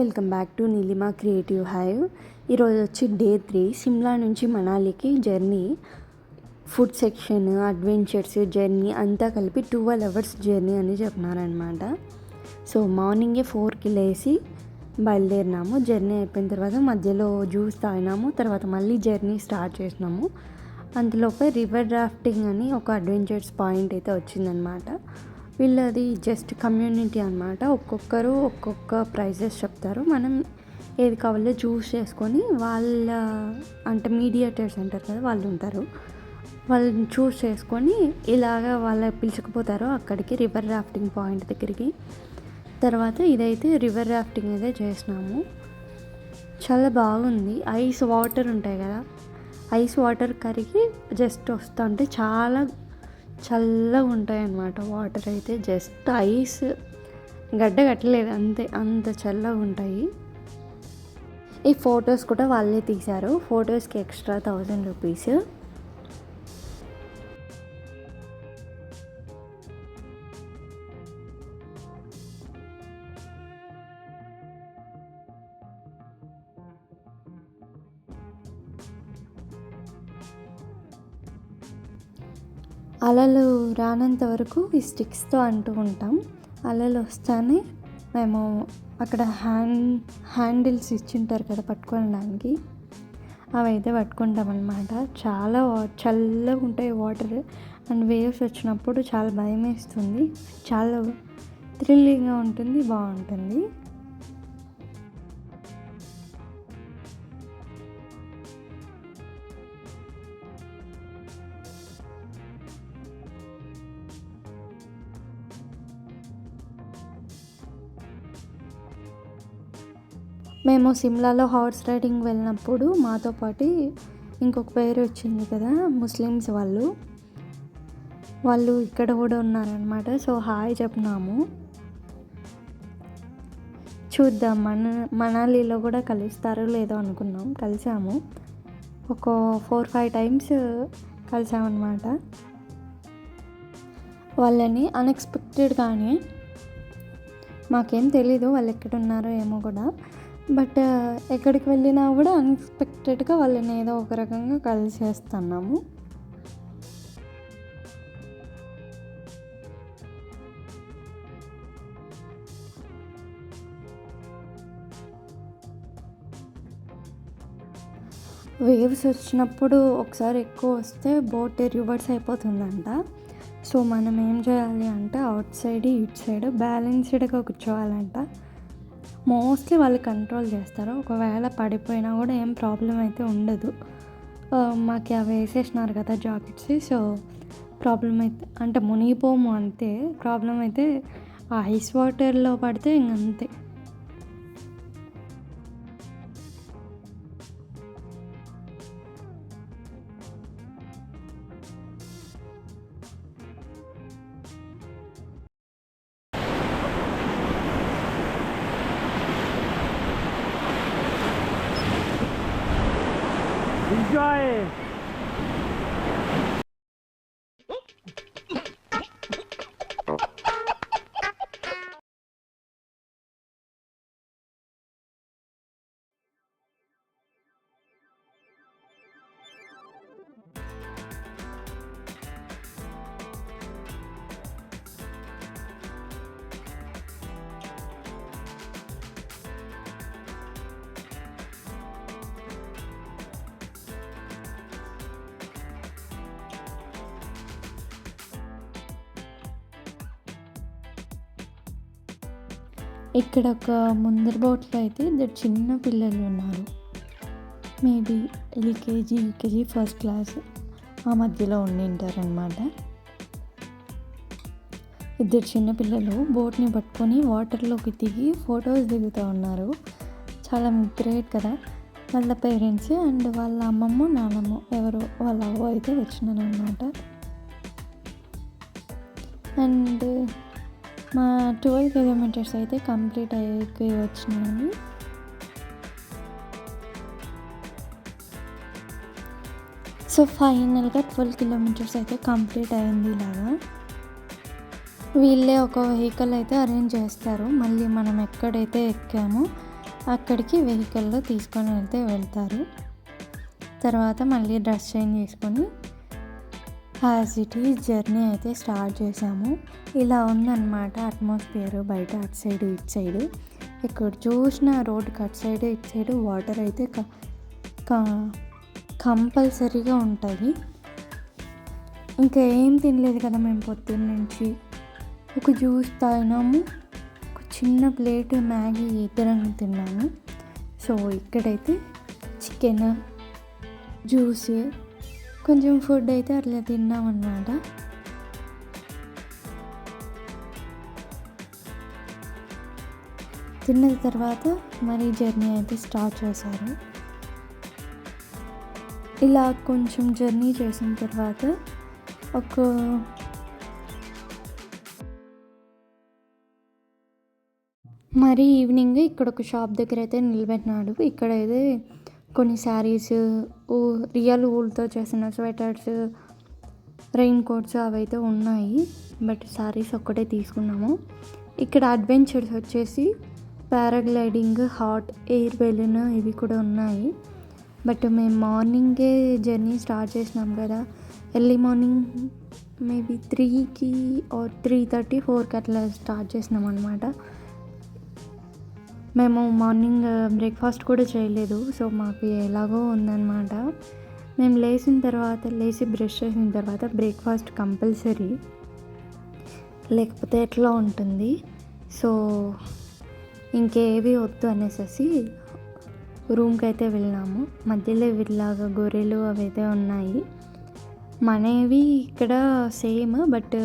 Welcome back to Neelima creative hive. ఈరోజు వచ్చి day three. Shimla నుంచి మనాలికి journey food section adventures journey అంతా కలిపి ట్వెల్వ్ అవర్స్ జర్నీ అని చెప్పినారనమాట. సో మార్నింగే ఫోర్కి లేసి బయలుదేరినాము. జర్నీ అయిపోయిన తర్వాత మధ్యలో జ్యూస్ తాగినాము. తర్వాత మళ్ళీ జర్నీ స్టార్ట్ చేసినాము. అంతలోపే రివర్ రాఫ్టింగ్ అని ఒక అడ్వెంచర్స్ పాయింట్ అయితే వచ్చిందనమాట. వీళ్ళది జస్ట్ కమ్యూనిటీ అనమాట ఒక్కొక్కరు ఒక్కొక్క ప్రైజెస్ చెప్తారు. మనం ఏది కావాలో చూస్ చేసుకొని వాళ్ళ అంటే మీడియేటర్స్ అంటారు కదా వాళ్ళు ఉంటారు. వాళ్ళని చూస్ చేసుకొని ఇలాగ వాళ్ళ పిలుచుకుపోతారు అక్కడికి రివర్ రాఫ్టింగ్ పాయింట్ దగ్గరికి. తర్వాత ఇదైతే రివర్ రాఫ్టింగ్ అయితే చేసినాము. చాలా బాగుంది. ఐస్ వాటర్ ఉంటాయి కదా ఐస్ వాటర్ కరిగి జస్ట్ వస్తుంటే చాలా చల్లగా ఉంటాయి అన్నమాట వాటర్ అయితే జస్ట్ ఐస్. గడ్డ కట్టలేదు అంతే అంత చల్లగా ఉంటాయి ఈ ఫొటోస్ కూడా వాళ్ళే తీశారు. ఫొటోస్కి ఎక్స్ట్రా థౌజండ్ రూపీస్. అలలు రానంత వరకు ఈ స్టిక్స్తో అంటూ ఉంటాం. అలలు వస్తానే మేము అక్కడ హ్యాండ్ హ్యాండిల్స్ ఇచ్చింటారు కదా పట్టుకోవడానికి. అవి అయితే పట్టుకుంటాం అనమాట చాలా చల్లగా ఉంటాయి వాటర్. అండ్ వేవ్స్ వచ్చినప్పుడు చాలా భయం వేస్తుంది చాలా థ్రిల్లింగ్గా ఉంటుంది బాగుంటుంది. మేము సిమ్లాలో హార్స్ రైడింగ్ వెళ్ళినప్పుడు మాతో పాటు ఇంకొక పేరు వచ్చింది కదా ముస్లిమ్స్ వాళ్ళు. వాళ్ళు ఇక్కడ కూడా ఉన్నారనమాట సో హాయ్ చెప్పినాము. చూద్దాం మన మనాలిలో కూడా కలుస్తారో లేదో అనుకున్నాం. కలిసాము. ఒక ఫోర్ ఫైవ్ టైమ్స్ కలిసామన్నమాట. వాళ్ళని అన్ఎక్స్పెక్టెడ్గానే మాకేం తెలీదు వాళ్ళు ఎక్కడ ఉన్నారో ఏమో కూడా. బట్ ఎక్కడికి వెళ్ళినా కూడా అన్ఎక్స్పెక్టెడ్గా వాళ్ళని ఏదో ఒక రకంగా కలిసేస్తున్నాము. వేవ్స్ వచ్చినప్పుడు ఒకసారి ఎక్కువ వస్తే బోట్ రివర్స్ అయిపోతుందంట. సో మనం ఏం చేయాలి అంటే అవుట్ సైడ్ ఇటు సైడ్ బ్యాలెన్స్డ్గా కూర్చోవాలంట. మోస్ట్లీ వాళ్ళు కంట్రోల్ చేస్తారు. ఒకవేళ పడిపోయినా కూడా ఏం ప్రాబ్లం అయితే ఉండదు. మాకు అవి వేసేసినారు కదా జాకెట్స్. సో ప్రాబ్లం అయితే అంటే మునిగిపోము అంతే ప్రాబ్లం అయితే ఐస్ వాటర్లో పడితే ఇంకంతే ย่อย ఇక్కడ ఒక ముందర బోట్లో అయితే ఇద్దరు చిన్న పిల్లలు ఉన్నారు. Maybe LKG UKG first class ఆ మధ్యలో ఉండింటారనమాట ఇద్దరు చిన్నపిల్లలు బోట్ని పట్టుకొని వాటర్లోకి దిగి ఫొటోస్ దిగుతూ ఉన్నారు. చాలా గ్రేట్ కదా? వాళ్ళ పేరెంట్స్ అండ్ వాళ్ళ అమ్మమ్మ నాన్నమ్మ ఎవరో వాళ్ళ అవ్వ అయితే వచ్చినారు అనమాట అండ్ మా ట్వెల్వ్ కిలోమీటర్స్ అయితే కంప్లీట్ అయిపోయి వచ్చినాయి. సో ఫైనల్గా ట్వెల్వ్ కిలోమీటర్స్ అయితే కంప్లీట్ అయింది ఇలాగా. వీళ్ళే ఒక వెహికల్ అయితే అరేంజ్ చేస్తారు. మళ్ళీ మనం ఎక్కడైతే ఎక్కామో అక్కడికి వెహికల్లో తీసుకొని వెళ్తే వెళ్తారు. తర్వాత మళ్ళీ డ్రెస్ చేంజ్ చేసుకొని యాజ్ ఇట్ ఈజ్ జర్నీ అయితే స్టార్ట్ చేసాము ఇలా ఉందన్నమాట అట్మాస్ఫియర్ బయట అటు సైడ్ ఇటు సైడ్ ఇక్కడ చూసిన రోడ్డుకి అటు సైడ్ ఇటు సైడ్ వాటర్ అయితే కంపల్సరీగా ఉంటుంది. ఇంకా ఏం తినలేదు కదా మేము పొద్దున్న నుంచి. ఒక జ్యూస్ తాగినాము. ఒక చిన్న ప్లేట్ మ్యాగీ ఇద్దరం తిన్నాము. సో ఇక్కడైతే చికెన్ జ్యూస్ కొంచెం ఫుడ్ అయితే అట్లా తిన్నాం అన్నమాట. తిన్న తర్వాత మరి జర్నీ అయితే స్టార్ట్ చేశారు. ఇలా కొంచెం జర్నీ చేసిన తర్వాత ఒక మరి ఈవినింగ్ ఇక్కడ ఒక షాప్ దగ్గర అయితే నిలబెట్టినాడు. ఇక్కడ అయితే కొన్ని శారీస్ రియల్ ఊల్తో చేసిన స్వెటర్స్ రెయిన్ కోట్స్ అవైతే ఉన్నాయి. బట్ శారీస్ ఒక్కటే తీసుకున్నాము. ఇక్కడ అడ్వెంచర్స్ వచ్చేసి పారాగ్లైడింగ్ హాట్ ఎయిర్ బెలూన్ ఇవి కూడా ఉన్నాయి. బట్ మేము మార్నింగే జర్నీ స్టార్ట్ చేసినాం కదా. ఎర్లీ మార్నింగ్ మేబీ త్రీకి ఆర్ త్రీ థర్టీ ఫోర్కి అట్లా స్టార్ట్ చేసినాం అనమాట మేము మార్నింగ్ బ్రేక్ఫాస్ట్ కూడా చేయలేదు. సో మాకు ఎలాగో ఉందన్నమాట. మేము లేచిన తర్వాత లేచి బ్రష్ చేసిన తర్వాత బ్రేక్ఫాస్ట్ కంపల్సరీ. లేకపోతే ఎట్లా ఉంటుంది? సో ఇంకేవి వద్దు అనేసి రూమ్కి అయితే వెళ్ళినాము. మధ్యలో ఇలాగా గొర్రెలు అవి అయితే ఉన్నాయి. మనవి ఇక్కడ సేమ్ బట్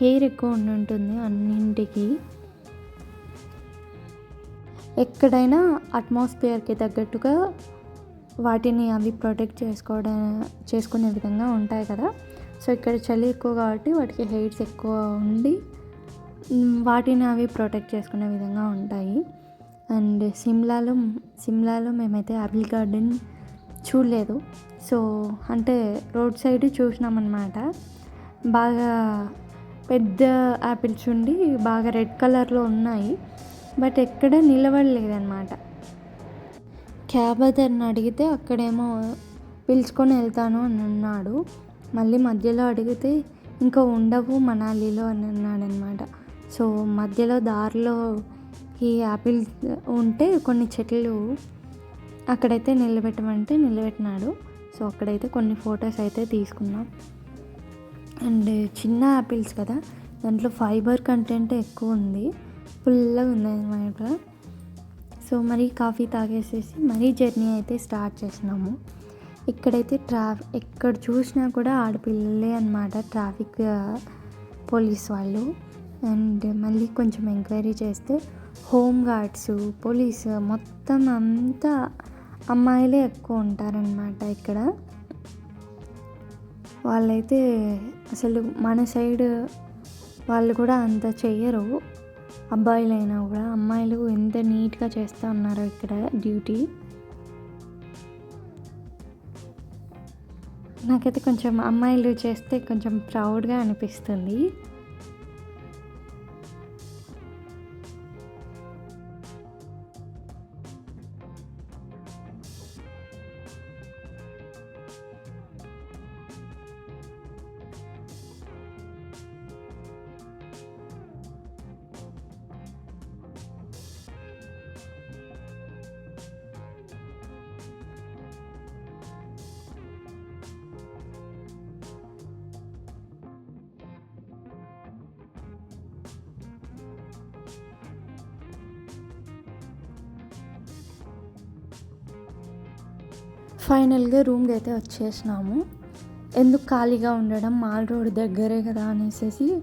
హెయిర్ ఎక్కువ ఉండి ఉంటుంది అన్నింటికి. ఎక్కడైనా అట్మాస్ఫియర్కి తగ్గట్టుగా వాటిని అవి ప్రొటెక్ట్ చేసుకోవడం చేసుకునే విధంగా ఉంటాయి కదా. సో ఇక్కడ చలి ఎక్కువ కాబట్టి వాటికి హెయిట్స్ ఎక్కువ ఉండి వాటిని అవి ప్రొటెక్ట్ చేసుకునే విధంగా ఉంటాయి. అండ్ సిమ్లాలో సిమ్లాలో మేమైతే యాపిల్ గార్డెన్ చూడలేదు. సో అంటే రోడ్ సైడ్ చూసినామన్నమాట. బాగా పెద్ద యాపిల్స్ ఉండి బాగా రెడ్ కలర్లో ఉన్నాయి. బట్ ఎక్కడ నిలబడలేదన్నమాట. క్యాబ్ అతన్ని అడిగితే అక్కడేమో పిలుచుకొని వెళ్తాను అని అన్నాడు. మళ్ళీ మధ్యలో అడిగితే ఇంకా ఉండవు మనాలిలో అని అన్నాడనమాట సో మధ్యలో దారిలో ఈ యాపిల్ ఉంటే కొన్ని చెట్లు అక్కడైతే నిలబెట్టమంటే నిలబెట్టినాడు. సో అక్కడైతే కొన్ని ఫొటోస్ అయితే తీసుకున్నాం. అండ్ చిన్న యాపిల్స్ కదా దాంట్లో ఫైబర్ కంటెంట్ ఎక్కువ ఉంది. ఫుల్గా ఉందన్నమాట. సో మరి కాఫీ తాగేసేసి మరీ జర్నీ అయితే స్టార్ట్ చేసినాము. ఇక్కడైతే ట్రాఫ్ ఎక్కడ చూసినా కూడా ఆడపిల్లలే అనమాట ట్రాఫిక్ పోలీస్ వాళ్ళు. అండ్ మళ్ళీ కొంచెం ఎంక్వైరీ చేస్తే హోమ్ గార్డ్స్ పోలీస్ మొత్తం అంతా అమ్మాయిలే ఎక్కువ ఉంటారనమాట ఇక్కడ. వాళ్ళైతే అసలు మన సైడ్ వాళ్ళు కూడా అంత చెయ్యరు. అబ్బాయిలైనా కూడా అమ్మాయిలు ఎంత నీట్గా చేస్తూ ఉన్నారో ఇక్కడ డ్యూటీ. నాకైతే కొంచెం అమ్మాయిలు చేస్తే కొంచెం ప్రౌడ్గా అనిపిస్తుంది. ఫైనల్గా రూమ్కి అయితే వచ్చేసినాము. ఎందుకు ఖాళీగా ఉండడం మాల్ రోడ్ దగ్గరే కదా అనేసి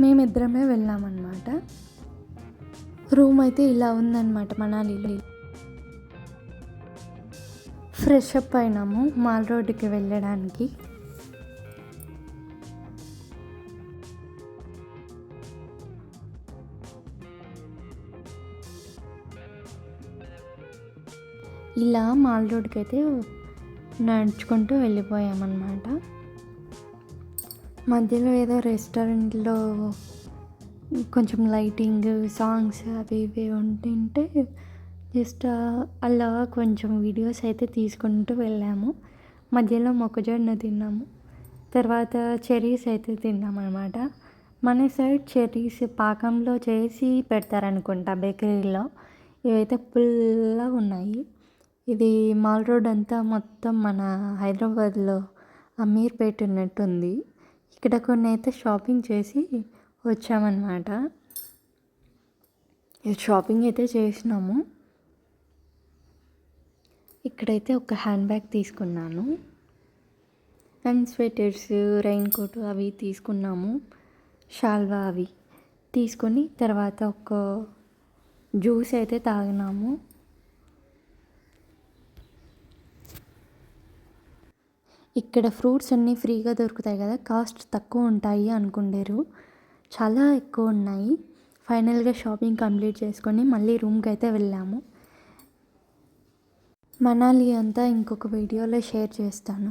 మేమిద్దరమే వెళ్ళామన్నమాట. రూమ్ అయితే ఇలా ఉందన్నమాట మనాలిలో. ఫ్రెష్ అప్ అయినాము మాల్ రోడ్డుకి వెళ్ళడానికి. ఇలా మాల్ రోడ్కి అయితే నడుచుకుంటూ వెళ్ళిపోయామన్నమాట. మధ్యలో ఏదో రెస్టారెంట్లో కొంచెం లైటింగ్ సాంగ్స్ అవి ఇవి ఉంటుంటే జస్ట్ అలా కొంచెం వీడియోస్ అయితే తీసుకుంటూ వెళ్ళాము. మధ్యలో మొక్కజొన్న తిన్నాము. తర్వాత చెర్రీస్ అయితే తిన్నామన్నమాట. మన సైడ్ చెర్రీస్ పాకంలో చేసి పెడతారనుకుంటా బేకరీలో. ఇవైతే పుల్లగా ఉన్నాయి. ఇది మాల్ రోడ్ అంతా మొత్తం మన హైదరాబాద్లో అమీర్పేట ఉన్నట్టుంది. ఇక్కడ కొన్ని అయితే షాపింగ్ చేసి వచ్చామన్నమాట. షాపింగ్ అయితే చేసినాము. ఇక్కడైతే ఒక హ్యాండ్ బ్యాగ్ తీసుకున్నాను. అండ్ స్వెటర్స్ రెయిన్ కోట్ అవి తీసుకున్నాము. షాల్వా అవి తీసుకొని తర్వాత ఒక జ్యూస్ అయితే తాగినాము. ఇక్కడ ఫ్రూట్స్ అన్నీ ఫ్రీగా దొరుకుతాయి కదా కాస్ట్ తక్కువ ఉంటాయి అనుకుండేరు. చాలా ఎక్కువ ఉన్నాయి. ఫైనల్గా షాపింగ్ కంప్లీట్ చేసుకొని మళ్ళీ రూమ్కి అయితే వెళ్ళాము. మనాలి అంతా ఇంకొక వీడియోలో షేర్ చేస్తాను.